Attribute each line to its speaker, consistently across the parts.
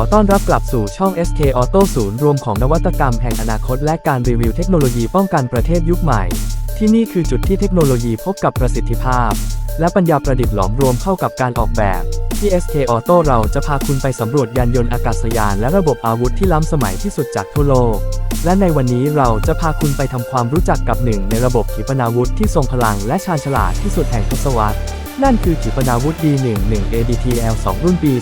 Speaker 1: อต้อนรับกลับสู่ช่อง SK Auto ศูนย์รวมของนวัตกรรมแห่งอนาคตและการรีวิวเทคโนโลยีป้องกันประเทศยุคใหม่ ที่นี่คือจุดที่เทคโนโลยีพบกับประสิทธิภาพ และปัญญาประดิษฐ์หลอมรวมเข้ากับการออกแบบ ที่ SK Auto เราจะพาคุณไปสำรวจยานยนต์อากาศยาน และระบบอาวุธที่ล้ำสมัยที่สุดจากทั่วโลก และในวันนี้เราจะพาคุณไปทำความรู้จักกับหนึ่งในระบบขีปนาวุธที่ทรงพลังและชาญฉลาดที่สุดแห่งทศวรรษ นั่นคือขีปนาวุธ D11 ADTL 2 รุ่นปี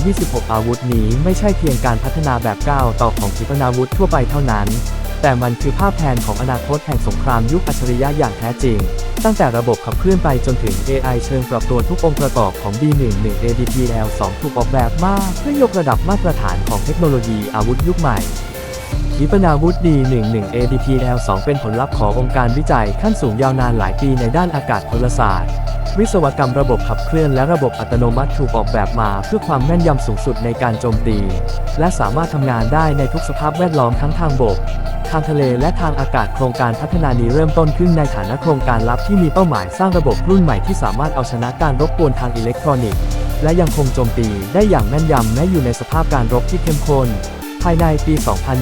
Speaker 1: 2026 อาวุธนี้ไม่ใช่เพียงการพัฒนาแบบก้าวต่อของขีปนาวุธทั่วไปเท่านั้น แต่มันคือภาพแทนของอนาคตแห่งสงครามยุคอัจฉริยะอย่างแท้จริง ตั้งแต่ระบบขับเคลื่อนไปจนถึง AI เชิงปรับตัวทุกองค์ประกอบของ D11 ADTL 2 ถูกออกแบบมาเพื่อยกระดับมาตรฐานของเทคโนโลยีอาวุธยุคใหม่ขีปนาวุธ D11 ADTL 2 เป็นผลลัพธ์ขององค์การวิจัยขั้นสูงยาวนานหลายปีในด้านอากาศพลศาสตร์ วิศวกรรมระบบขับเคลื่อนและระบบอัตโนมัติถูกออกแบบมาเพื่อความแม่นยำสูงสุดในการโจมตี และสามารถทำงานได้ในทุกสภาพแวดล้อมทั้งทางบก ทางทะเลและทางอากาศโครงการพัฒนานี้เริ่มต้นขึ้นในฐานะโครงการลับที่มีเป้าหมายสร้างระบบรุ่นใหม่ที่สามารถเอาชนะการรบกวนทางอิเล็กทรอนิกส์ และยังคงโจมตีได้อย่างแม่นยำแม้อยู่ในสภาพการรบที่เข้มข้นภายในปี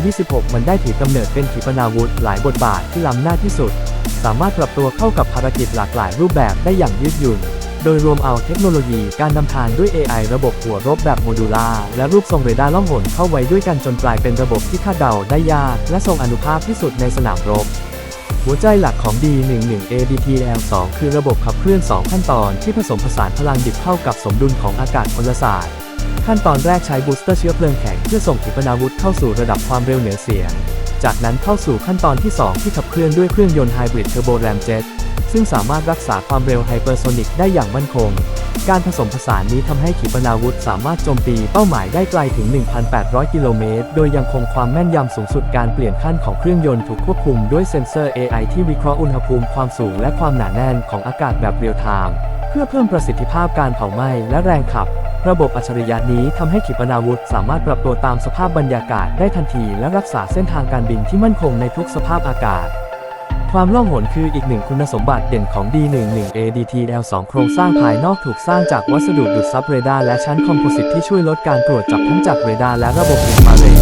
Speaker 1: 2026 มันได้ถือกำเนิดเป็นขีปนาวุธหลายบทบาทที่ล้ำหน้าที่สุด สามารถปรับตัวเข้ากับภารกิจหลากหลายรูปแบบได้อย่างยืดหยุ่น โดยรวมเอาเทคโนโลยีการนำทางด้วย AI ระบบหัวรบแบบโมดูล่าและรูปทรงเรดาร์ล่องหนเข้าไว้ด้วยกันจนกลายเป็นระบบที่คาดเดาได้ยากและทรงอนุภาพที่สุดในสนามรบหัวใจหลักของ D11 ADTL2 คือระบบขับเคลื่อน 2 ขั้นตอนที่ผสมผสานพลังดิบเข้ากับสมดุลของอากาศพลศาสตร์ ขั้นตอนแรกใช้บูสเตอร์เชื้อเพลิงแข็งเพื่อส่งขีปนาวุธเข้าสู่ระดับความเร็วเหนือเสียง จากนั้นเข้าสู่ขั้นตอนที่ 2 ที่ขับเคลื่อนด้วยเครื่องยนต์ไฮบริดเทอร์โบแรมเจ็ตซึ่งสามารถรักษาความเร็วไฮเปอร์โซนิกได้อย่างมั่นคง การผสมผสานนี้ทำให้ขีปนาวุธสามารถโจมตีเป้าหมายได้ไกลถึง 1,800 กิโลเมตร โดยยังคงความแม่นยำสูงสุดการเปลี่ยนขั้นของเครื่องยนต์ถูกควบคุมด้วยเซ็นเซอร์ AI ที่วิเคราะห์อุณหภูมิความสูงและความหนาแน่นของอากาศแบบเรียลไทม์เพื่อเพิ่มประสิทธิภาพการเผาไหม้และแรงขับ ระบบอัจฉริยะนี้ทำให้ขีปนาวุธสามารถปรับตัวตามสภาพบรรยากาศได้ทันทีและรักษาเส้นทางการบินที่มั่นคงในทุกสภาพอากาศ ความล่องหนคืออีกหนึ่งคุณสมบัติเด่นของ D11 ADTL2 โครงสร้างภายนอกถูกสร้างจากวัสดุดูดซับเรดาร์และชั้นคอมโพสิตที่ช่วยลดการตรวจจับทั้งจากเรดาร์และระบบอินฟราเรด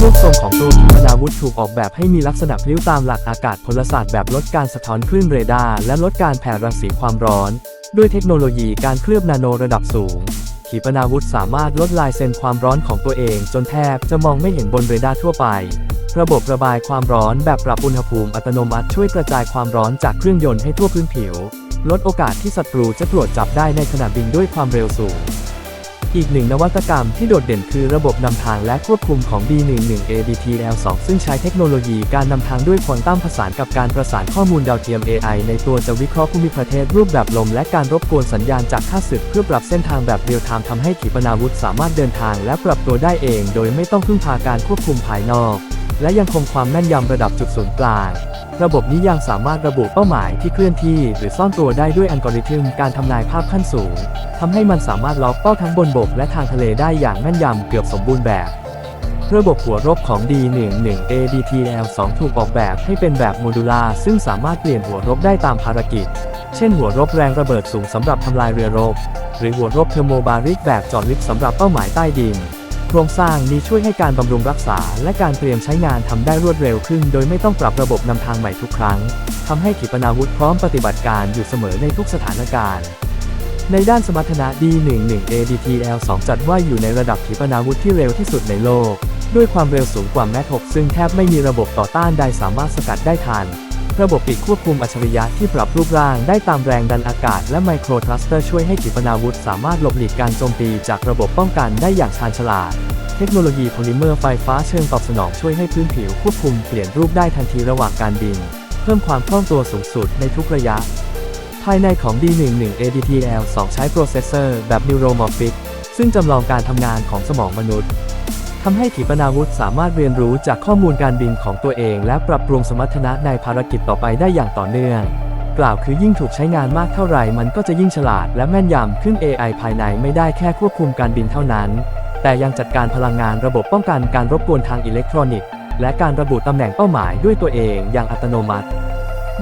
Speaker 1: รูปทรงของตัวขีปนาวุธถูกออกแบบให้มีลักษณะพลิ้วตามหลักอากาศพลศาสตร์แบบลดการสะท้อนคลื่นเรดาร์และลดการแผ่รังสีความร้อน ด้วยเทคโนโลยีการเคลือบนาโนระดับสูง ขีปนาวุธสามารถลดลายเซนความร้อนของตัวเอง จนแทบจะมองไม่เห็นบนเรดาร์ทั่วไป ระบบระบายความร้อนแบบปรับอุณหภูมิอัตโนมัติช่วยกระจายความร้อนจากเครื่องยนต์ให้ทั่วพื้นผิว ลดโอกาสที่ศัตรูจะตรวจจับได้ในขณะบินด้วยความเร็วสูง อีกหนึ่งนวัตกรรมที่โดดเด่นคือระบบนำทางและควบคุมของ B11ADTL2 ซึ่งใช้เทคโนโลยีการนำทางด้วยควอนตัมผสานกับการประสานข้อมูลดาวเทียม AI ในตัวจะวิเคราะห์ภูมิประเทศรูปแบบลม และการรบกวนสัญญาณจากค่าศึกเพื่อปรับเส้นทางแบบเรียลไทม์ทำให้ขีปนาวุธสามารถเดินทางและปรับตัวได้เอง โดยไม่ต้องพึ่งพาการควบคุมภายนอก และยังคงความแม่นยำระดับจุดศูนย์กลาง ระบบนี้ยังสามารถระบุเป้าหมายที่เคลื่อนที่ หรือซ่อนตัวได้ด้วยอัลกอริทึมการทำนายภาพขั้นสูงทำให้มันสามารถล็อกเป้าทั้งบนบกและทางทะเลได้อย่างแม่นยำเกือบสมบูรณ์แบบ ระบบหัวรบของ D11 ADTL2 ถูกออกแบบให้เป็นแบบโมดูลาร์ซึ่งสามารถเปลี่ยนหัวรบได้ตามภารกิจ เช่นหัวรบแรงระเบิดสูงสำหรับทำลายเรือรบ หรือหัวรบเทอร์โมบาริกแบบจอดลึกสำหรับเป้าหมายใต้ดิน โครงสร้างนี้ช่วยให้การบำรุงรักษา และการเตรียมใช้งานทำได้รวดเร็วขึ้น โดยไม่ต้องปรับระบบนำทางใหม่ทุกครั้งทำให้ขีปนาวุธพร้อมปฏิบัติการอยู่เสมอในทุกสถานการณ์ ในด้านสมรรถนะ D11 ADTL2 จัดว่าอยู่ในระดับขีปนาวุธที่เร็วที่สุดในโลก ด้วยความเร็วสูงกว่าแมท6ซึ่งแทบไม่มีระบบต่อต้านใดสามารถสกัดได้ทัน ระบบปิดควบคุมอัจฉริยะที่ปรับรูปร่างได้ตามแรงดันอากาศและไมโครทรัสเตอร์ช่วยให้ขีปนาวุธสามารถหลบหลีกการโจมตีจากระบบป้องกันได้อย่างชาญฉลาด เทคโนโลยีโพลิเมอร์ไฟฟ้าเชิงตอบสนองช่วยให้พื้นผิวควบคุมเปลี่ยนรูปได้ทันทีระหว่างการบิน เพิ่มความคล่องตัวสูงสุดในทุกระยะ ภายในของ D11 ADTL2 ใช้โปรเซสเซอร์แบบ Neuromorphic ซึ่งจำลองการทำงานของสมองมนุษย์ ทำให้ขีปนาวุธสามารถเรียนรู้จากข้อมูลการบินของตัวเอง และปรับปรุงสมรรถนะในภารกิจต่อไปได้อย่างต่อเนื่อง กล่าวคือยิ่งถูกใช้งานมากเท่าไหร่มันก็จะยิ่งฉลาดและแม่นยำขึ้น AI ภายในไม่ได้แค่ควบคุมการบินเท่านั้น แต่ยังจัดการพลังงานระบบป้องกันการรบกวนทางอิเล็กทรอนิกส์ และการระบุตำแหน่งเป้าหมายด้วยตัวเองอย่างอัตโนมัติ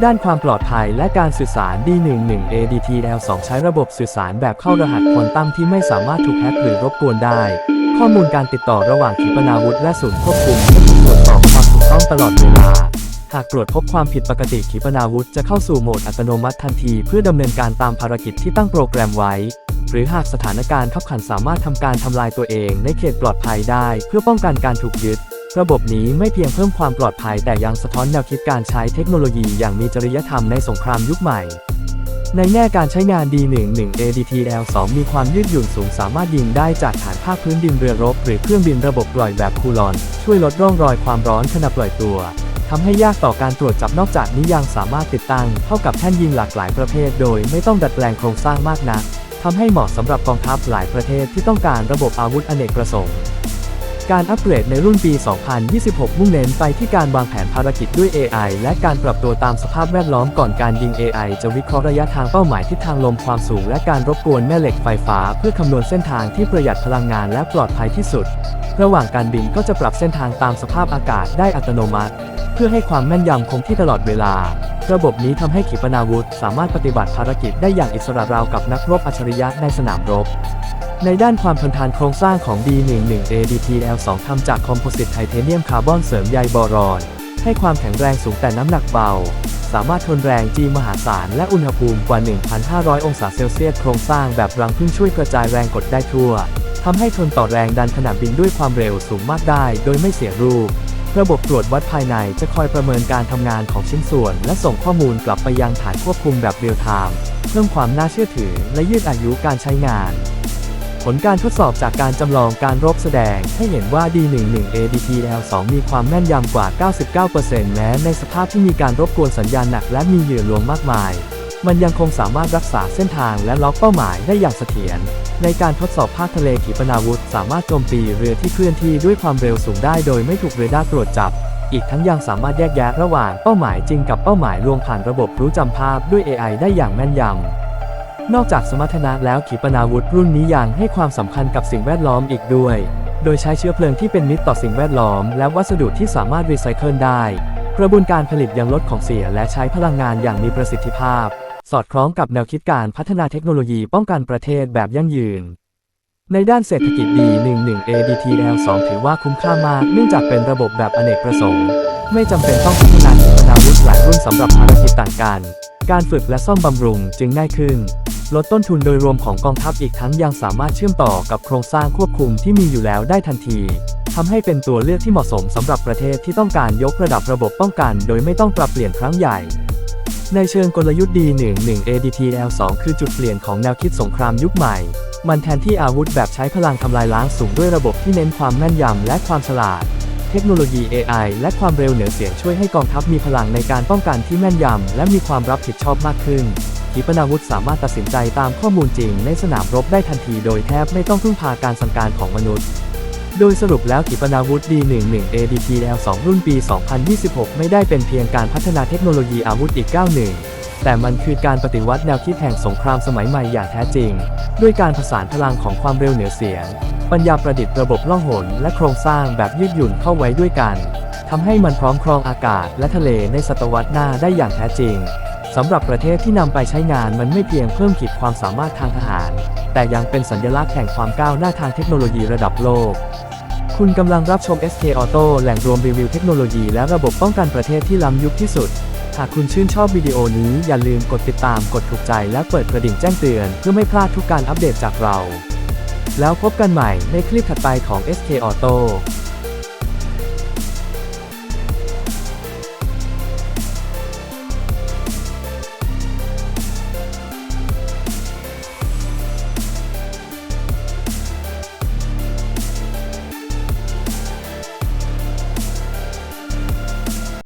Speaker 1: ด้านความปลอดภัยและการสื่อสาร D11 ADTL2 ใช้ระบบสื่อสารแบบเข้ารหัสควอนตัมที่ไม่สามารถถูกแฮ็กหรือรบกวนได้ ข้อมูลการติดต่อระหว่างขีปนาวุธและศูนย์ควบคุมจะถูกตรวจสอบความถูกต้องตลอดเวลา หากตรวจพบความผิดปกติขีปนาวุธจะเข้าสู่โหมดอัตโนมัติทันที เพื่อดำเนินการตามภารกิจที่ตั้งโปรแกรมไว้ หรือหากสถานการณ์ขับขันสามารถทำการทำลายตัวเองในเขตปลอดภัยได้ เพื่อป้องกันการถูกยึดระบบนี้ไม่เพียงเพิ่มความปลอดภัยแต่ยังสะท้อนแนวคิดการใช้เทคโนโลยีอย่างมีจริยธรรมในสงครามยุคใหม่ ในแง่การใช้งาน D11 ADTL2 มีความยืดหยุ่นสูงสามารถยิงได้จากฐานภาคพื้นดินเรือรบ หรือเครื่องบินระบบปล่อยแบบคูลอน ช่วยลดร่องรอยความร้อนขณะปล่อยตัวทำให้ยากต่อการตรวจจับนอกจากนี้ยังสามารถติดตั้งเข้ากับแท่นยิงหลากหลายประเภท โดยไม่ต้องดัดแปลงโครงสร้างมากนักทำให้เหมาะสำหรับกองทัพหลายประเทศที่ต้องการระบบอาวุธอเนกประสงค์ การอัปเกรดในรุ่นปี 2026 มุ่งเน้นไปที่การวางแผนภารกิจด้วย AI และการปรับตัวตามสภาพแวดล้อมก่อนการยิง AI จะวิเคราะห์ระยะทางเป้าหมายทิศทางลมความสูงและการรบกวนแม่เหล็กไฟฟ้า เพื่อคำนวณเส้นทางที่ประหยัดพลังงานและปลอดภัยที่สุด ระหว่างการบินก็จะปรับเส้นทางตามสภาพอากาศได้อัตโนมัติ เพื่อให้ความแม่นยำคงที่ตลอดเวลาระบบนี้ทำให้ขีปนาวุธสามารถปฏิบัติภารกิจได้อย่างอิสระราวกับนักรบอัจฉริยะในสนามรบ ในด้านความทนทานโครงสร้างของ D11 ADTL2 ทำจากคอมโพสิตไทเทเนียมคาร์บอนเสริมใยบอรอน ให้ความแข็งแรงสูงแต่น้ำหนักเบา สามารถทนแรงจีมหาศาลและอุณหภูมิกว่า 1,500 องศาเซลเซียสโครงสร้างแบบรังพึ่งช่วยกระจายแรงกดได้ทั่วทำให้ทนต่อแรงดันขณะบินด้วยความเร็วสูงมากได้ โดยไม่เสียรูประบบตรวจวัดภายในจะคอยประเมินการทำงานของชิ้นส่วน และส่งข้อมูลกลับไปยังฐานควบคุมแบบเรียลไทม์เพิ่มความน่าเชื่อถือและยืดอายุการใช้งาน ผลการทดสอบจากการจำลองการรบแสดง ให้เห็นว่า D11 ADTL2 มีความแม่นยำกว่า 99%แม้ในสภาพที่มีการรบกวนสัญญาณหนักและมีเหยื่อลวงมากมาย มันยังคงสามารถรักษาเส้นทางและล็อกเป้าหมายได้อย่างเสถียรในการทดสอบภาคทะเลขีปนาวุธ สามารถโจมตีเรือที่เคลื่อนที่ด้วยความเร็วสูงได้โดยไม่ถูกเรดาร์ตรวจจับ อีกทั้งยังสามารถแยกแยะระหว่างเป้าหมายจริงกับเป้าหมายลวงผ่านระบบรู้จำภาพด้วย AI ได้อย่างแม่นยำ นอกจากสมรรถนะแล้วขีปนาวุธรุ่นนี้ยังให้ความสำคัญกับสิ่งแวดล้อมอีกด้วย โดยใช้เชื้อเพลิงที่เป็นมิตรต่อสิ่งแวดล้อม และวัสดุที่สามารถรีไซเคิลได้ กระบวนการผลิตยังลดของเสียและใช้พลังงานอย่างมีประสิทธิภาพ สอดคล้องกับแนวคิดการพัฒนาเทคโนโลยีป้องกันประเทศแบบยั่งยืน ในด้านเศรษฐกิจดี11 ADTL2 ถือว่าคุ้มค่ามาก เนื่องจากเป็นระบบแบบอเนกประสงค์ ไม่จำเป็นต้องพัฒนาขีปนาวุธหลายรุ่นสำหรับภารกิจต่างกัน การฝึกและซ่อมบำรุงจึงง่ายขึ้น ลดต้นทุนโดยรวมของกองทัพอีกทั้งยังสามารถเชื่อมต่อกับโครงสร้างควบคุมที่มีอยู่แล้วได้ทันทีทำให้เป็นตัวเลือกที่เหมาะสมสำหรับประเทศที่ต้องการยกระดับระบบป้องกัน โดยไม่ต้องปรับเปลี่ยนครั้งใหญ่ ในเชิงกลยุทธ์ D11 ADTL2 คือจุดเปลี่ยนของแนวคิดสงครามยุคใหม่ มันแทนที่อาวุธแบบใช้พลังทำลายล้างสูงด้วยระบบที่เน้นความแม่นยำและความฉลาด เทคโนโลยี AI และความเร็วเหนือเสียงช่วยให้กองทัพมีพลังในการป้องกันที่แม่นยำและมีความรับผิดชอบมากขึ้น ขีปนาวุธสามารถตัดสินใจตามข้อมูลจริงในสนามรบได้ทันทีโดยแทบไม่ต้องพึ่งพาการสั่งการของมนุษย์ โดยสรุปแล้วขีปนาวุธ D11 ADTL2 รุ่นปี 2026 ไม่ได้เป็นเพียงการพัฒนาเทคโนโลยีอาวุธอีกก้าวหนึ่งแต่มันคือการปฏิวัติแนวคิดแห่งสงครามสมัยใหม่อย่างแท้จริง ด้วยการผสานพลังของความเร็วเหนือเสียง ปัญญาประดิษฐ์ระบบล่องหน และโครงสร้างแบบยืดหยุ่นเข้าไว้ด้วยกัน ทำให้มันพร้อมครองอากาศและทะเลในศตวรรษหน้าได้อย่างแท้จริง สำหรับประเทศที่นำไปใช้งานมันไม่เพียงเพิ่มขีดความสามารถทางทหาร แต่ยังเป็นสัญลักษณ์แห่งความก้าวหน้าทางเทคโนโลยีระดับโลก คุณกำลังรับชม SK Auto แหล่งรวมรีวิวเทคโนโลยีและระบบป้องกันประเทศที่ล้ำยุคที่สุด หากคุณชื่นชอบวิดีโอนี้อย่าลืมกดติดตามกดถูกใจและเปิดกระดิ่งแจ้งเตือน เพื่อไม่พลาดทุกการอัปเดตจากเรา แล้วพบกันใหม่ในคลิปถัดไปของ SK Auto